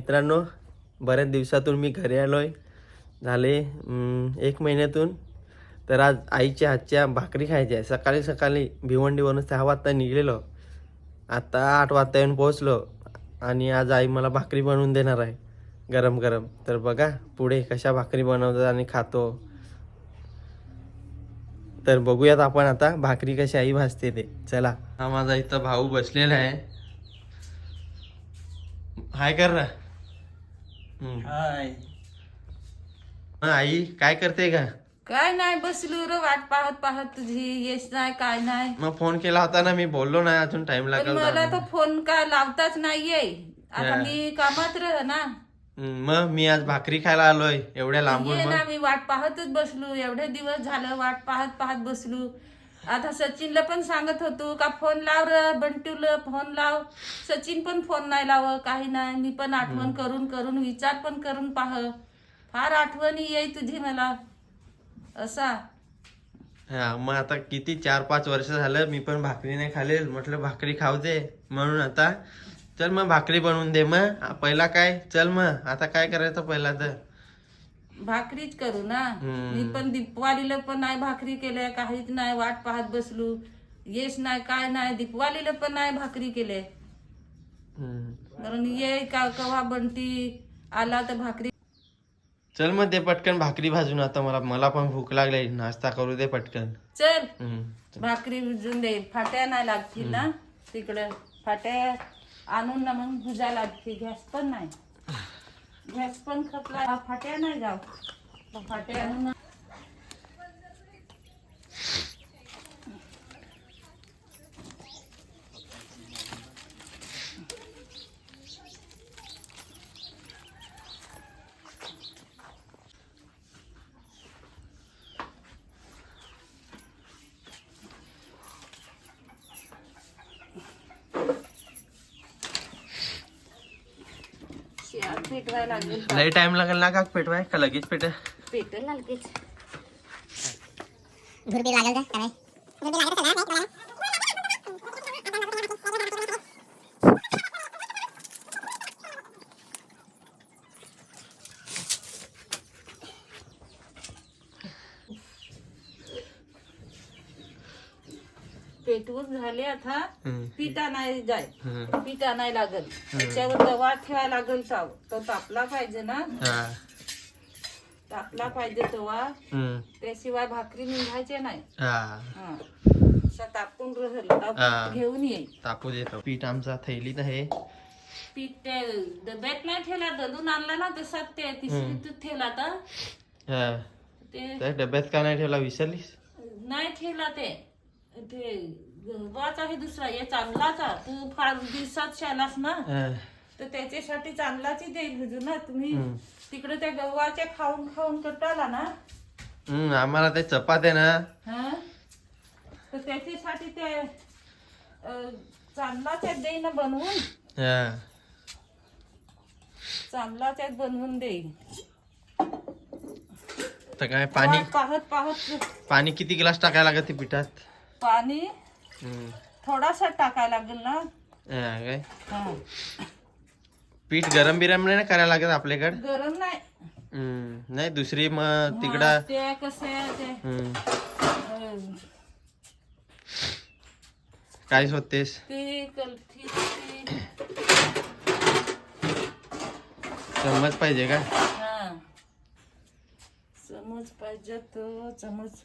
मित्रांनो बऱ्याच दिवसातून मी घरी आलो आहे झाले एक महिन्यातून. तर आज आईच्या हातच्या भाकरी खायची आहे सकाळी सकाळी भिवंडीवरून सहा वाजता निघलेलो. आता आठ वाजता येऊन पोहोचलो. आणि आज आई मला भाकरी बनवून देणार आहे. गरम गरम. तर बघा पुढे कशा भाकरी बनवतात आणि खातो. तर बघूयात आपण आता भाकरी कशी आई भाजते ते. चला. हा माझा इथं भाऊ बसलेला आहे. हाय कर ना हाय. आई काय करते का काय नाही बसलो रे वाट पाहत पाहत तुझी येस नाही काय नाही. मग फोन केला होता ना मी बोललो नाही अजून टाइम पण लागला मला होता. तो फोन काय लावताच नाहीये. आता हा. मी कामात रह ना. मग मी आज भाकरी खायला आलोय एवढ्या लांबून ये मग. ना मी वाट पाहतच बसलो एवढे दिवस झालं वाट पाहत पाहत बसलो. आता सचिनला पण सांगत होतो का फोन लाव र बंटूला फोन लाव. सचिन पण फोन नाही लाव काही नाही. मी पण आठवण करून करून विचार पण करून पाह. फार आठवणी येई तुझी मला. असा. हा मग आता किती चार पाच वर्ष झालं मी पण भाकरी नाही खाल्ली. म्हटलं भाकरी खाऊ दे. म्हणून आता चल मग भाकरी बनवून दे मग. पहिला काय? चल मग. आता काय करायचं पहिला तर? भाकरीच करू ना. मी पण दीपवालीला पण नाही भाकरी केल्या काहीच नाही वाट पाहत बसलो. येस नाही काय नाही दीपवालीला पण नाही भाकरी केले हम्म. कारण ये का कवा बंटी आला तर भाकरी. चल मग दे पटकन भाकरी भाजून आता मला मला पण भूक लागली नाश्ता करू दे पटकन. चल. भाकरी भिजून दे. फाट्या नाही लागतील ना. तिकडं फाट्या आणून ना मग भुजा लागते गॅस पण नाही. गॅस पण खपला हा, फाट्या नाही जाव फाट्या आणून ना- शेण पेटवायला लागेल. लय टाइम लागेल ना का पेटवाय का लगेच पेट? पेटल लागेच भुरबी लागल का काय भुरबी लागल पेटवून झाले आता. पिठा नाही जाय. पिठा नाही लागल. त्याच्यावर तवा ठेवायला लागल ताव तो तापला पाहिजे ना. तापला पाहिजे तवा. त्याशिवाय भाकरी निघायचे नाही. तापून राहील. घेऊन येईल तापू देतो. पीठ आमचा थैलीत आहे. पीठ डब्यात नाही ठेवला दलून आणला ना तसाच ते पिशवीत ठेवला तर डब्यात का नाही ठेवला? विसरलीस? नाही ठेवला ते. ते गव्हाच आहे दुसरा हे चांगलाच. तू फार दिवसात शालास ना. हा. तर त्याच्यासाठी चांगलाच देईल भिजू ना. तुम्ही तिकडे त्या गव्हाचे खाऊन खाऊन कटाला ना. हम्म, आम्हाला ते चपात्या ना. हा? तर त्याच्यासाठी ते चांगलाच देईन ना बनवून. हा. चांगलाच बनवून देईल तर काय पाणी पाहत पाहत. पाणी किती ग्लास टाकायला लागत ते पिठात? पाणी. थोडासा टाकायला लागेल ना? हा, काय? हा. पीठ गरम बिरम नाही ना करायला लागत आपल्याकडे? गरम नाही. हम्म, नाही दुसरी मग हा, तिकडं ते कसे ते? हम्म, अं, काय होतेस ती चम्मच पाहिजे का? हा. चमच पाहिजे तो चमच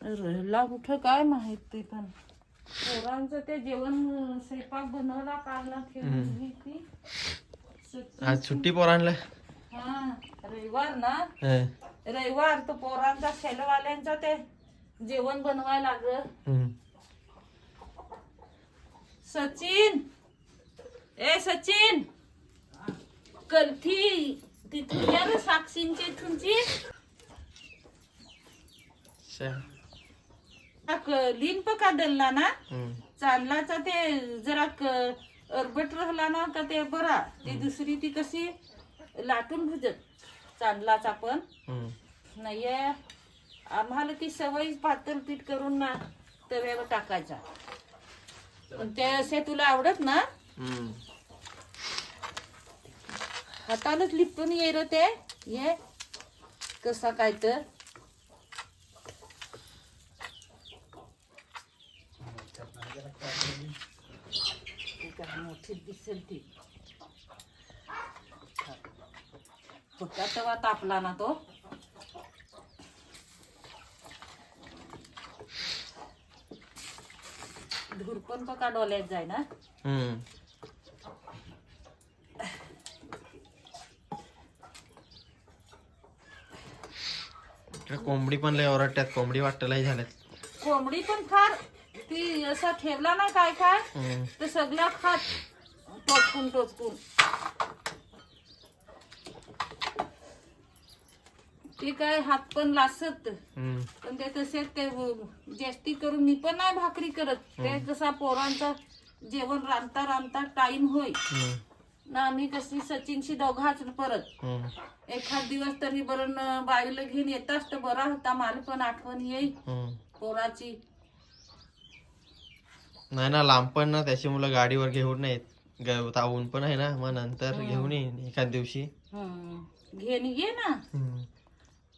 राहिला कुठं काय माहीत ते पण. पोरांचं ते जेवण स्वयंपाक बनवला काढला ठेवली ती. आज सुट्टी पोरांना हा रविवार ना. हा, रविवार तो पोरांचा शेलवाल्यांचा ते जेवण बनवायला लागल. सचिन! ए सचिन! कलथी तिथून साक्षींची तुमची श- लिंप का दल्ला ना चांदलाचा ते जरा अरबट राहिला ना का ते बरा. ती दुसरी ती कशी लाटून भुजत चांदलाचा पण. नाहीये आम्हाला ती सवय पातळ पीठ करून ना तव्यावर टाकायचा. पण ते असे तुला आवडत ना. हातानच लिपटून ये रे ते. ये. कसा काय तर. मोठी दिसेल ती. होता तेव्हा तापला ना तो. धूर पण बघा डोल्यात जाय ना कोंबडी पण लय ओरडत्यात. कोंबडी वाटतं लय झाल्यात. कोंबडी पण फार ती असा ठेवला ना काय काय. तर सगळ्या खात टोचकून टोचकून ते काय हात पण लासत हम्म. पण ते तसे ते जास्ती करून मी पण नाही भाकरी करत ते कसा पोरांचा जेवण रांधता रांधता टाइम हम्म. ना आम्ही कशी सचिनशी दोघाच परत हम्म. एखाद दिवस तरी बरं न बाईला घेऊन येताच तर बरा होता मला पण आठवण येईल हम्म. पोराची नाही ना लांब पण ना त्याची मुलं गाडीवर घेऊन नाहीत. ग- ऊन पण आहे ना मग नंतर घेऊन येईन एखाद दिवशी. हं. घेऊन ये ना. हम्म.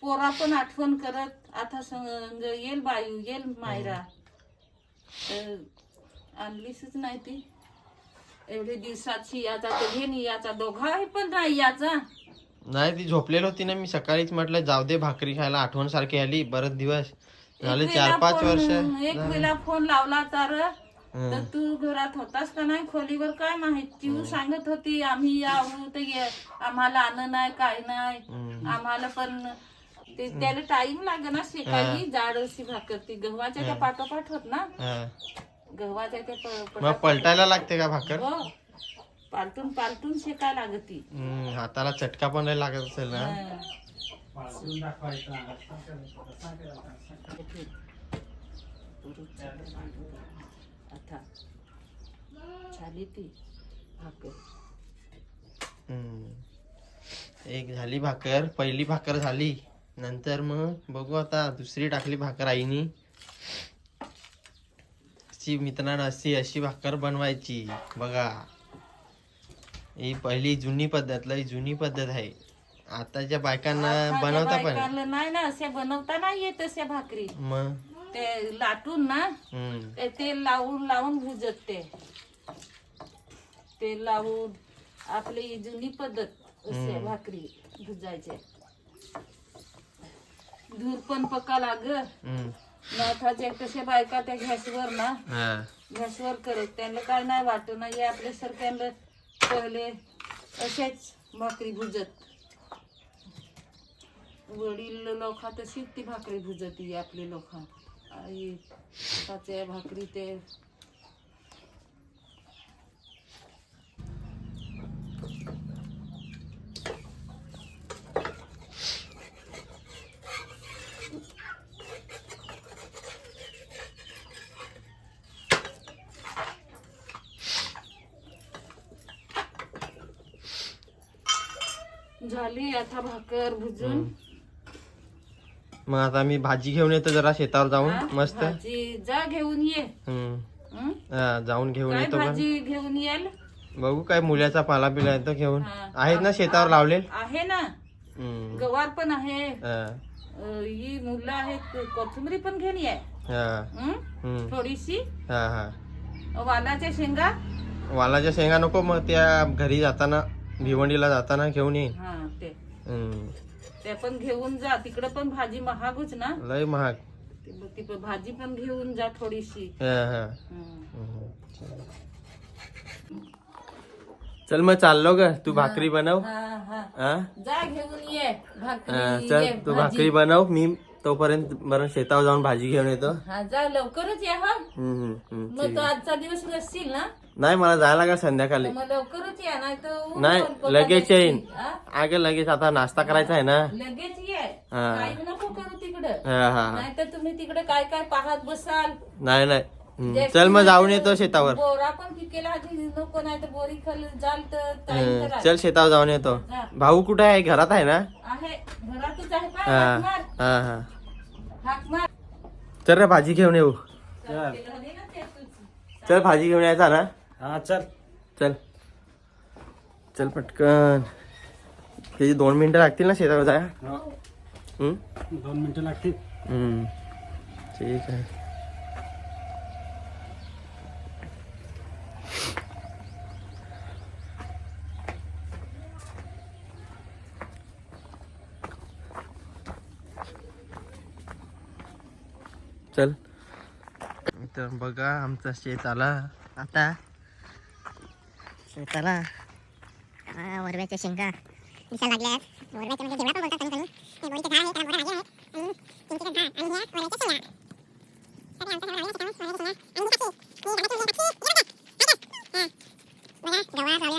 पोरा पण आठवण करत आता संग येईल बायू येईल मायरा. तर आणलीच नाही ती. एवढे दिवसाची आता तर घेऊन याचा दोघा आहे पण नाही याचा. नाही ती झोपलेली होती ना मी सकाळीच म्हटलं जाऊ दे भाकरी खायला आठवण सारखी आली बरेच दिवस. झाले एक चार पाच फोन- वर्ष. एक वेळा फोन लावला तर. तर तू घरात होतास का नाही? खोलीवर काय माहिती? तू सांगत होती आम्ही ये आम्हाला आण नाही काय नाही. आम्हाला पण ते त्याला टाइम लागे ना शेकायला. जाड अशी भाकर ती गव्हाच्या त्या पाठोपाठ होत ना? हा. गव्हाच्या त्या पलटायला लागते का भाकर? हो. पालटून पालटून शेकाय लागती. हाताला चटका पण लागत असेल ना. आता. झाली ती भाकर. एक झाली भाकर पहिली भाकर झाली. नंतर मग बघू आता दुसरी टाकली भाकर आईनी. अशी मित्रांनो अशी अशी भाकर बनवायची बघा. ही पहिली जुनी पद्धत लय जुनी पद्धत आहे. आताच्या बायकांना बनवता पण. नाही ना असे बनवता नाही येत असे भाकरी. मग? ते लाटून ना हम्म. ते तेल लावून लावून भुजत ते. तेल लावून आपली जुनी पद्धत असे भाकरी भुजायचे. धूर पण पका लाग. हम्म. नाथाचे कसे बायका त्या गॅसवर ना हा. गॅसवर करत. त्यांना काय नाही वाटत ना हे आपल्या सारख्यांना पहिले असेच भाकरी भुजत. वडील लोक तशीच ती भाकरी भुजती आपली लोक आई भाकरी ते. झाली आता भाकर भुजून. मग आता मी भाजी घेऊन येतो जरा शेतावर जाऊन. मस्त. भाजी जा घेऊन ये. हम्म. हं? हा, जाऊन घेऊन काय येतो पण. भाजी घेऊन येल? बघू काय मुल्याचा पाला बिला आहे तो घेऊन. हा. आहेत ना शेतावर लावले आहे ना. गवार पण आहे. हा, अं, ही मुलं आहेत. कोथिंबरी पण घेऊन ये. हा, हं? थोडीशी. वालाच्या शेंगा? वालाच्या शेंगा नको मग त्या घरी जाताना भिवंडीला जाताना घेऊन ये. हा ते. हम्म. त्या पण घेऊन जा. तिकडे पण भाजी महागच ना. लय महाग. ती ती पण भाजी पण घेऊन जा थोडीशी. हा, हा. हं. चल. मग चाललो ग. तू भाकरी बनव. हा हा. हा? जा घेऊन ये. भाकरी चल. तू भाजी. भाकरी बनव. मी तोपर्यंत बरं शेतावर जाऊन भाजी घेऊन येतो. हा जा लवकरच या हा. हम्म, हम्म, हम्म, मग ठीक तो आहे. आजचा दिवस नसशील ना? नाही मला जायला लागेल संध्याकाळी. मग लवकरच या नाही तर नाही लगेच येईन? अगं लगेच आता नाश्ता करायचा आहे ना? लगेच ये. हा. काही नको करू तिकडं. हा हा हा. तुम्ही तिकडे काय काय पाहत बसाल? नाही नाही. हम्म. चल मग जाऊन येतो शेतावर. बोरा पण पिकेला आधी नको नाही तर बोरी खाली जाल तर टाइम हम्म. करा. चल शेतावर जाऊन येतो. भाऊ कुठे आहे? घरात आहे ना? आहे. घरातच आहे पहा, हा. हाक मार. हा हा. हाक मार. चल रे भाजी घेऊन येऊ. झाले ना ते तुझं. चल भाजी घेऊन यायचा ना? हा चल. चल. चल पटकन. त्याची दोन मिनिटं लागतील ना शेतावर जाया हो. हम्म? दोन मिनटं लागतील. हम्म. ठीक आहे. चल। तर बघा आमचा शेत आला आता शेताला. हा, वरव्याच्या शेंगा. दिसायला लागल्यात वरव्याचे म्हणजे जेवढा पण बोलतात कमी कमी. ते बोरीचे झाड आहे त्याला मोठा आहे आणि चिंचेचं झाड आणि ह्या वरव्याच्या शेंगा सगळे आमच्या शेतावर वरव्याच्या शेंगा आणि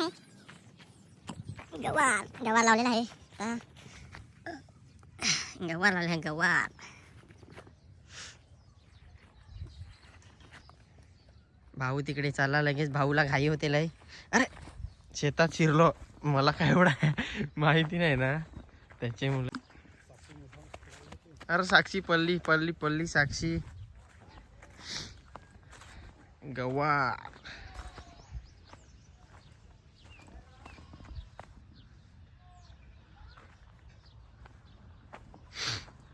ही बाकी ही वरव्या. गवार गवार लावलेला आहे. आता गवार लावले आहे गवार भाऊ तिकडे चालला लगेच. भाऊला घाई होते लय. अरे शेतात शिरलो. मला काय एवढा माहिती नाही ना. त्याचे मुलं. अरे साक्षी पल्ली पल्ली पल्ली साक्षी. गवार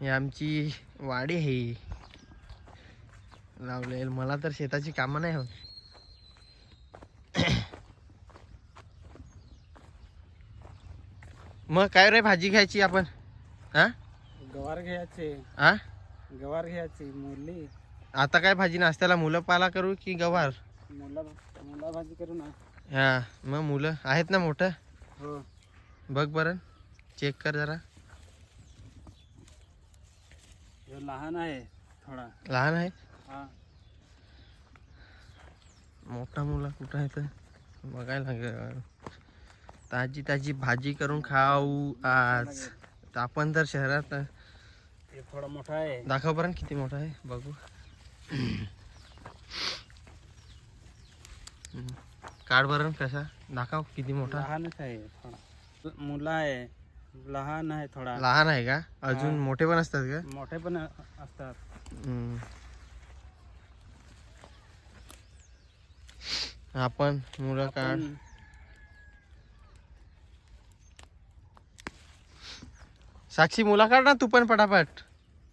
ही आमची वाडी आहे. लावलेल मला तर शेताची कामं नाही होत. मग काय रे भाजी घ्यायची आपण? हा? गवार घ्यायचे. हा गवार घ्यायची मुरली. आता काय भाजी नाश्त्याला मुलं पाला करू की गवार? मुला मुला भाजी करू ना. हा मग मुलं आहेत ना मोठं? हो. बघ बरं. चेक कर जरा. लहान आहे थोडा. लहान आहे? हा. मोठा मुलं कुठं आहे तर बघायला लागेल. ताजी ताजी भाजी करून खाऊ आज. तर आपण तर शहरात हे थोडा मोठा आहे. दाखव बरं किती मोठा आहे. बघू. काढ बरं कसा. दाखव किती मोठा. लहानच आहे थोडा. मुला आहे. लहान आहे थोडा. लहान आहे का? अजून. मोठे पण असतात का? मोठे पण असतात. हम्म. आपण मुलं काढ. पण साक्षी मुला काढ ना तू पण पटापट.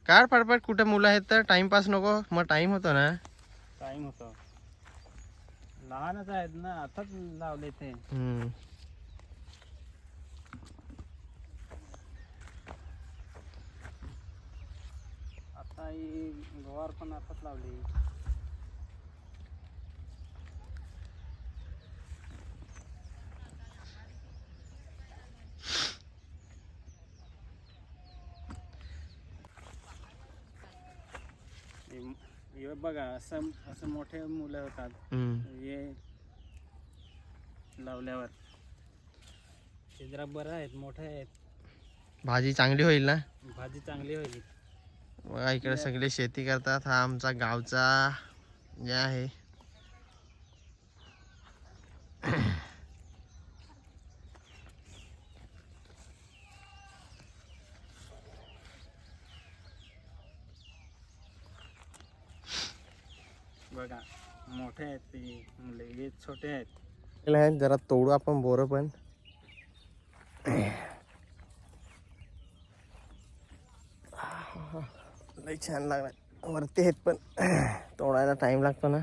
काढ पटापट कुठे मुलं आहेत तर टाइमपास नको. मग टाइम होतो ना. टाइम होतो. लहानच आहेत ना आताच लावले ते. हम्म. ही गवार पण आताच लावली. हे- बघा असं असं मोठे मुलं होतात. हे लावल्यावर. हे जरा बरं आहेत मोठे आहेत. भाजी चांगली होईल ना? भाजी चांगली होईल. बघा इकडे सगळे शेती करतात. हा आमचा गावचा जे आहे. बघा मोठे आहेत ते मुले छोटे आहेत. जरा तोडू आपण बोरं पण. लई छान लागला वरती आहेत पण तोडायला टाइम लागतो ना.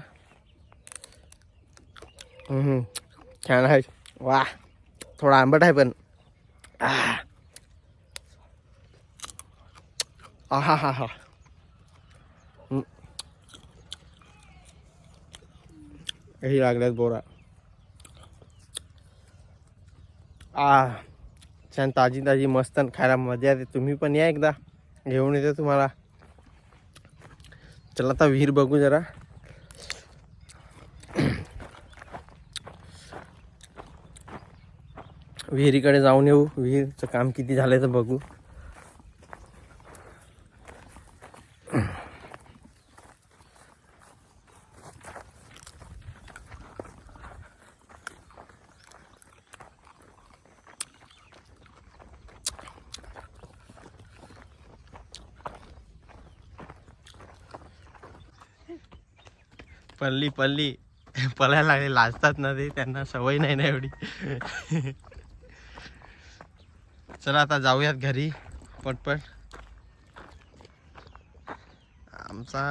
छान आहे. वा थोडा आंबट आहे पण. हा हा हा. काही लागल्यात बोरा. आ छान ताजी ताजी मस्त आणि खायला मजा येते. तुम्ही पण या एकदा. घेऊन येते तुम्हाला. चला आता विहीर बघू जरा. विहिरीकडे जाऊन येऊ. विहीरचं काम किती झालंय तर बघू. पल्ली पल्ली. पळायला लागले लाजतात ना ते त्यांना सवय नाही ना एवढी. चला आता जाऊयात घरी पटपट. आमचा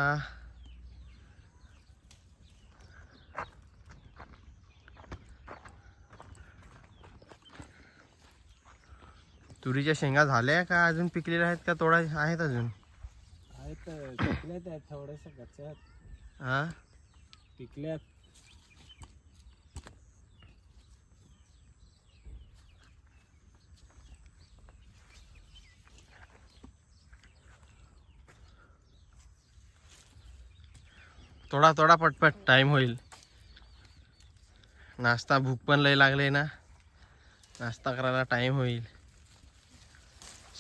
तुरीच्या शेंगा झाल्या का? अजून पिकलेल्या आहेत का? तोडा आहेत अजून? आहेत थोडेसे हा? पिकल्यात थोडा थोडा पटपट टाइम होईल. नाश्ता भूक पण लय लागले ना. नाश्ता करायला टाइम होईल.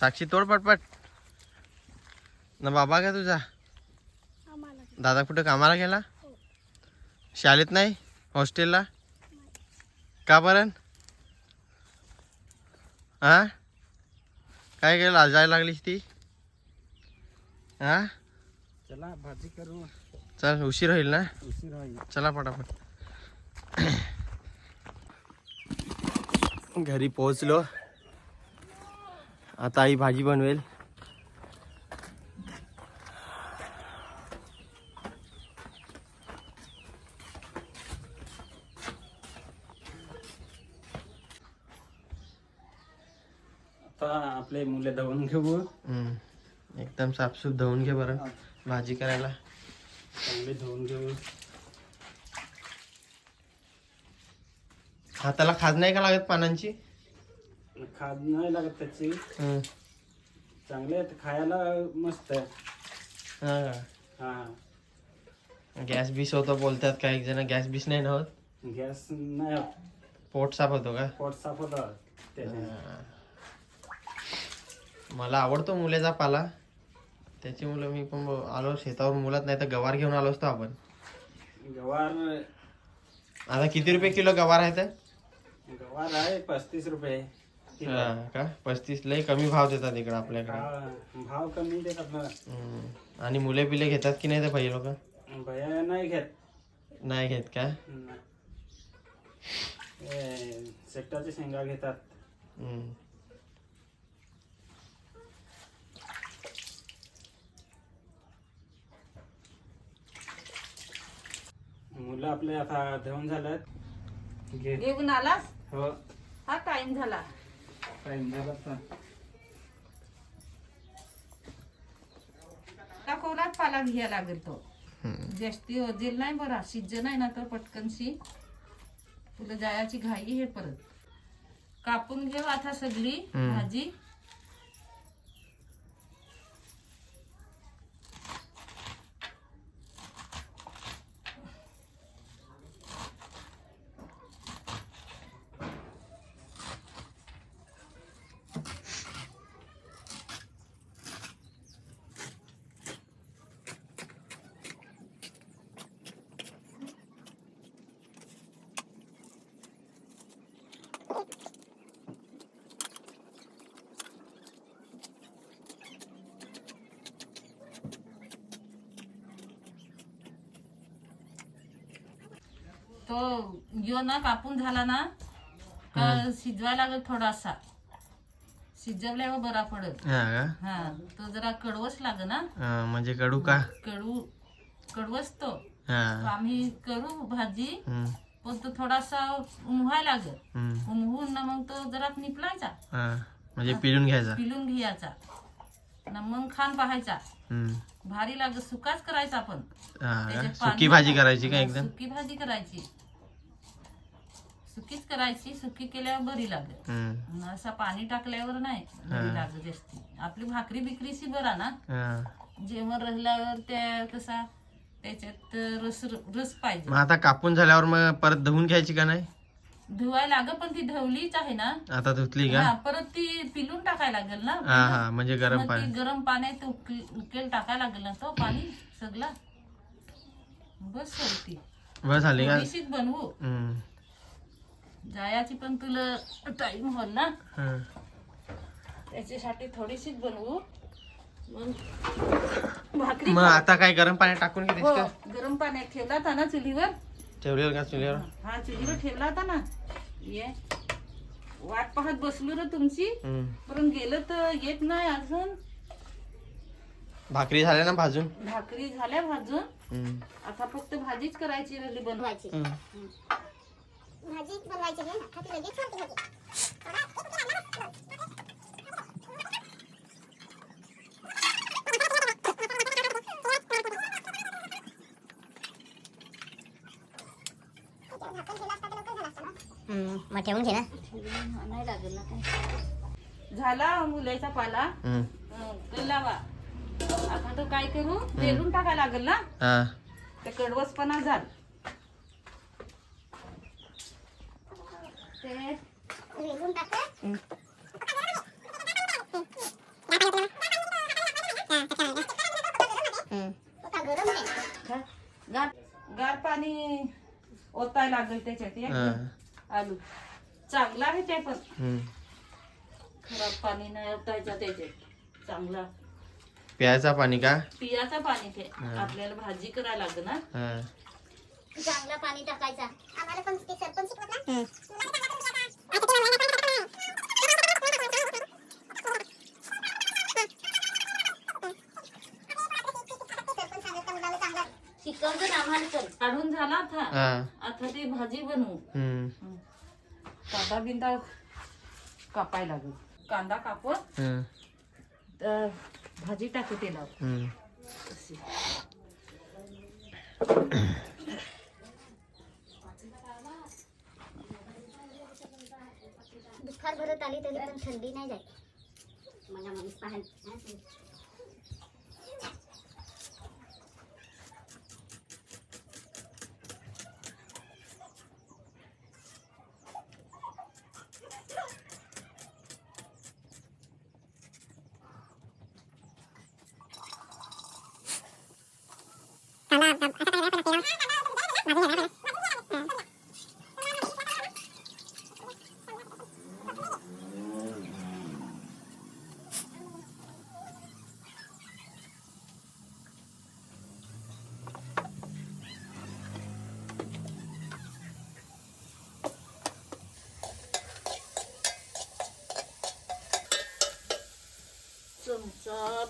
साक्षी तोड पटपट. ना बाबा का तुझा? दादा कुठं? कामाला गेला? शाळेत नाही? हॉस्टेलला? का बरं? हा काय केलं? जायला लागलीस ती? हा चला भाजी करू. चल उशीर होईल ना? उशीर होईल. चला पटापट. घरी पोहोचलो. आता आई भाजी बनवेल. आता आपले मुले धुवून घेऊ. एकदम साफसूफ धुवून घे बरं. भाजी करायला. चांगले धुवून घेऊ. हाताला खाज नाही का लागत पानांची? खाद नाही लागत त्याची. चांगले आहेत खायला मस्त आहे. हा. हा? गॅस बीस होतो बोलतात काही जण. गॅस बीस नाही ना होत? गॅस नाही होत. पोट साफ होतो का? पोट साफ होतं. त्याने मला आवडतो मुलेचा पाला त्याची मुलं मी पण आलो शेतावर मुलात नाही तर गवार घेऊन आलो असतो आपण. गवार आता किती रुपये किलो गवार आहे तर? गवार आहे पस्तीस रुपये. हा का? पस्तीस लय कमी भाव देतात इकडे आपल्याकडे. भाव कमी देतात ना. आणि मुले बिले घेतात की नाही ते पहिले लोक? भया नाही घेत. नाही घेत का? शेकटाचे शेंगा घेतात. मुलं आपले आता धुवून झाल्यात. घे. घेऊन आलास? हो. हा टाइम झाला. टाइम झाला तर का कोणाच पाला घ्या लागेल तो. जास्ती वजील नाही बरा शिज्ज नाही ना तर पटकनशी तुला जायची घाई हे परत. कापून घेऊ आता सगळी. भाजी. तो यो ना कापून झाला ना का शिजवायला लागेल थोडासा. शिजवल्यावर बरा पडत. हा का? हा तो जरा कडवच लाग ना. हा, म्हणजे कडू का? कडू कडवच तो हा आम्ही करू भाजी हम्म. पण तो थोडासा उमवायला लागेल. हम्म. उमवून ना मग तो जरा निपलायचा. हा. म्हणजे पिळून घ्यायचा. पिलून घ्यायचा. ना मग खान पाहायचा. हम्म. भारी लागत सुकाच करायचा आपण. हा का? त्याच्यात सुकी पाणी भाजी टाकायचं. करायची का एकदम? सुकी भाजी करायची. सुकीच करायची सुकी केल्यावर बरी लागत हम्म. असा पाणी टाकल्यावर नाही बरी लागत जास्ती. आपली भाकरी बिकरीशी बरा ना? हा. जेवण राहिल्यावर त्या कसा त्याच्यात रस रस पाहिजे. मग आता कापून झाल्यावर मग परत धुवून घ्यायची का नाही? धुवायला लागत पण ती धवलीच आहे ना. आता धुतली का? हा परत ती पिलून टाकायला लागेल ना. हा हा म्हणजे गरम मग ती पाणी. गरम पाण्यात उक- उकेल टाकायला लागेल ना तो पाणी सगळा. बस होती बस झाली का? थोडीशीच बनवू. हम्म. जायाची पण तुला टाइम होल ना? हा. त्याच्यासाठी थोडीशीच बनवू. मग भाकरी मग आता काय गरम पाणी टाकून घेतेस हो का? गरम पाण्यात ठेवला होता ना चुलीवर. ठेवलेलं का चुलीवर? हा चुलीवर ठेवला होता ना. ये. वाट पाहत बसलो रे तुमची. हम्म. पण गेलं तर येत नाही अजून. भाकरी झाल्या ना भाजून? भाकरी झाल्या भाजून. हम्म. आता फक्त भाजीच करायची राहिली बनवायची. हम्म. भाजी बनवायची आहे ना खाती लगेच संपते भाजी. मग ठेवून घे ना. नाही लागेल ना काय झाला मुलाचा पाला. हं, लावा. आता तो काय करू पेरून टाका लागेल ना? हा. ते कडवसपणा झाल ते वेगळून टाकतं. हम्म. आता गरम आहे. का- गार गार पाणी ओताय लागेल त्याच्यात हा. आलू. चांगला आहे ते पण. खराब पाणी नाही ओतायचं त्याच्यात. चांगला. प्यायचा पाणी का? पियाचं पाणी ते. आपल्याला भाजी करायला लागेल ना. हा. चांगला पाणी टाकायचा. आम्हाला पण ते सरपंच शिकवत ना. शिकवतो ना आम्हाला काढून झाला आता. हा. आता ती भाजी बनवू. हम्म. कांदा बिंदा कापाय लागेल. कांदा कापून हम्म. तर भाजी टाकू हम्म. अशी. फार भरत आली तरी पण थंडी नाही जायची. मला मनीस पाहायला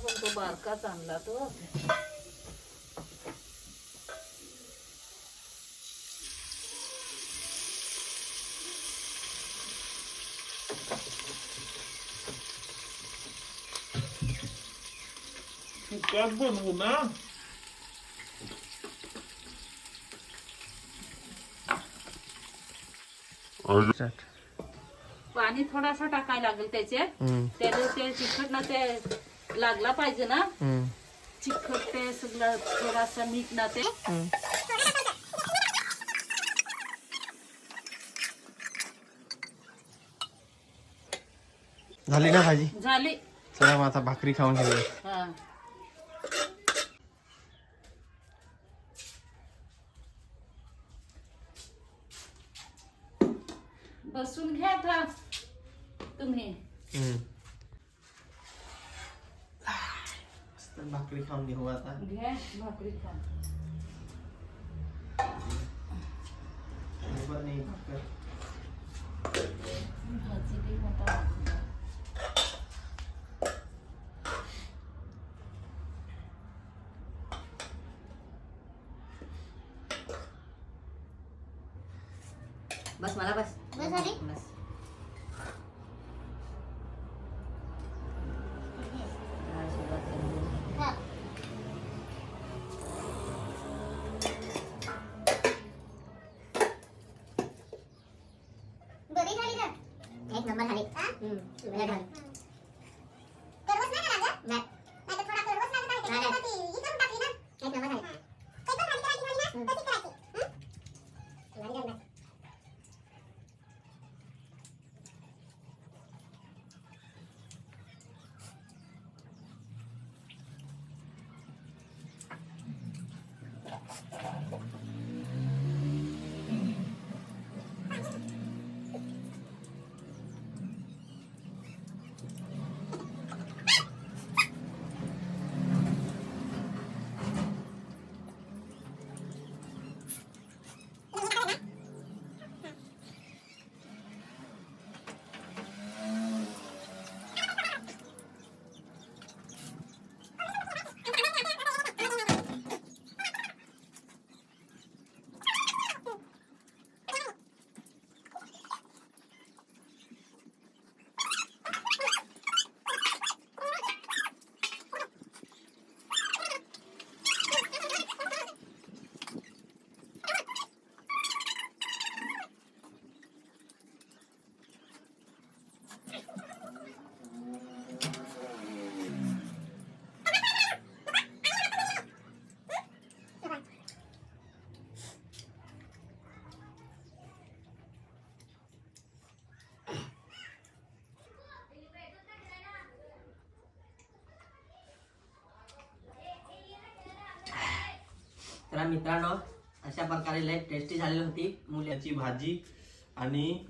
चमचा पण तो बारकाच आणला तो सुकात बनवू ना पाणी थोडासा टाकायला लागेल त्याच्यात हम्म. त्याला ते तिखट ना ते लागला पाहिजे ना. चिखट ते सगळं थोडासा मीठ ना ते. झाली ना भाजी? झाली. चला मग आता भाकरी खाऊन घेऊया. हा बसून घ्या आता तुम्ही हम्म. मस्त भाकरी खाऊन घेऊ आता घ्या भाकरी खा नाही भाकर. भाजी दे बस मला बस हम्म, बरी तर मित्रांनो अशा प्रकारे लय टेस्टी झालेली होती. मुल्याची भाजी आणि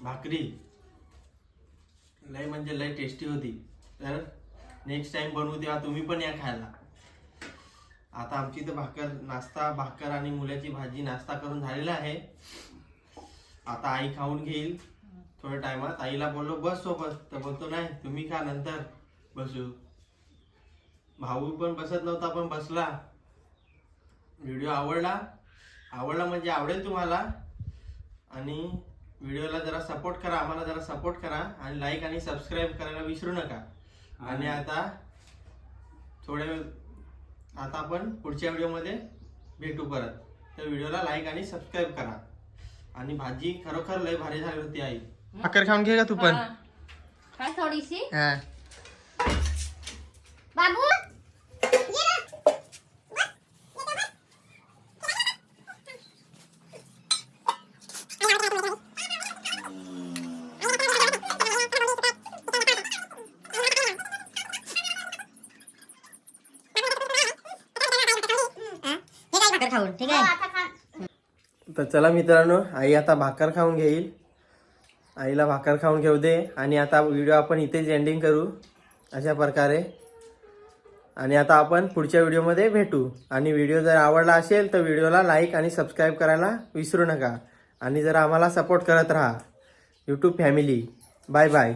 भाकरी लय म्हणजे लय टेस्टी होती. तर नेक्स्ट टाइम बनवू तेव्हा तुम्ही पण या खायला. आता आमची तर भाकर नाश्ता भाकर आणि मुल्याची भाजी नाश्ता करून झालेला आहे. आता आई खाऊन घेईल. थोड्या टायमात आईला बोललो बस हो, सोबत तर बोलतो नाही तुम्ही खा नंतर. बसू. भाऊ पण बसत नव्हता पण बसला. व्हिडिओ आवडला आवडला म्हणजे आवडेल तुम्हाला. आणि व्हिडिओला जरा सपोर्ट करा आम्हाला जरा सपोर्ट करा आणि लाईक आणि सबस्क्राईब करायला विसरू नका. आणि आता थोड्या वेळ आता आपण पुढच्या व्हिडिओमध्ये भेटू परत. तर व्हिडिओला लाईक आणि सबस्क्राईब करा. आणि भाजी खरोखर लय भारी झाली होती आई. भाकर खाऊन घे का तू पण? हा. काय थोडीशी. हा. बाबू ये ना. भाकर खाऊन ठीक आहे तर चला मित्रांनो आई आता भाकर खाऊन घेईल. आईला भाकर खाऊन घेऊ दे. आणि आता व्हिडिओ आपण इथेच एंडिंग करू अशा प्रकारे. आणि आता आपण पुढच्या व्हिडिओमध्ये भेटू. आणि व्हिडिओ जर आवडला असेल तर व्हिडिओला लाईक आणि सबस्क्राईब करायला विसरू नका. आणि जर आम्हाला सपोर्ट करत राहा यूट्यूब फॅमिली बाय बाय